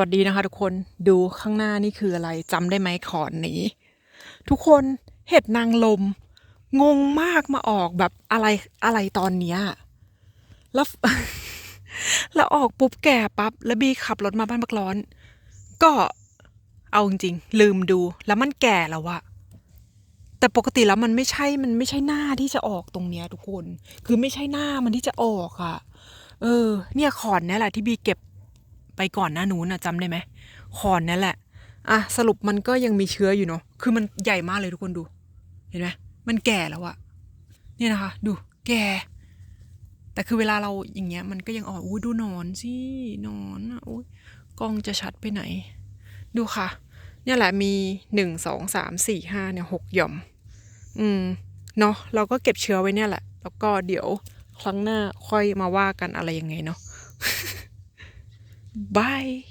วัสดีนะคะทุกคนดูข้างหน้านี่คืออะไรจำได้ไหมขอนนี้ ทุกคนเห็ดนางลม งงมากมาออกแบบอะไรอะไรตอนเนี้ยแล้วแล้วออกปุ๊บแก่ปั๊บแล้วบีขับรถมาบ้านบักร้อน ก็เอาจริงๆลืมดูแล้วมันแก่แล้วอะแต่ปกติแล้วมันไม่ใช่มันไม่ใช่หน้าที่จะออกตรงเนี้ยทุกคน คือไม่ใช่หน้ามันที่จะออกอะเออ เนี่ยขอนนี่แหละที่บีเก็บ ไปก่อนหน้านู้นนะจำได้ไหมคอนนั่นแหละอะสรุปมันก็ยังมีเชื้ออยู่เนาะคือมันใหญ่มากเลยทุกคนดู เห็นไหมมันแก่แล้วอะเนี่ยนะคะ ดูแก่ แต่คือเวลาเราอย่างเงี้ย มันก็ยังออกอุ้ยดูนอนสินอนอะอุ้ยกล้องจะชัดไปไหน ดูค่ะ เนี่ยแหละมีหนึ่งสองสามสี่ห้าเนี่ยหกหย่อม อืมเนาะเราก็เก็บเชื้อไว้เนี่ยแหละ แล้วก็เดี๋ยวครั้งหน้าค่อยมาว่ากันอะไรยังไงเนาะ Bye.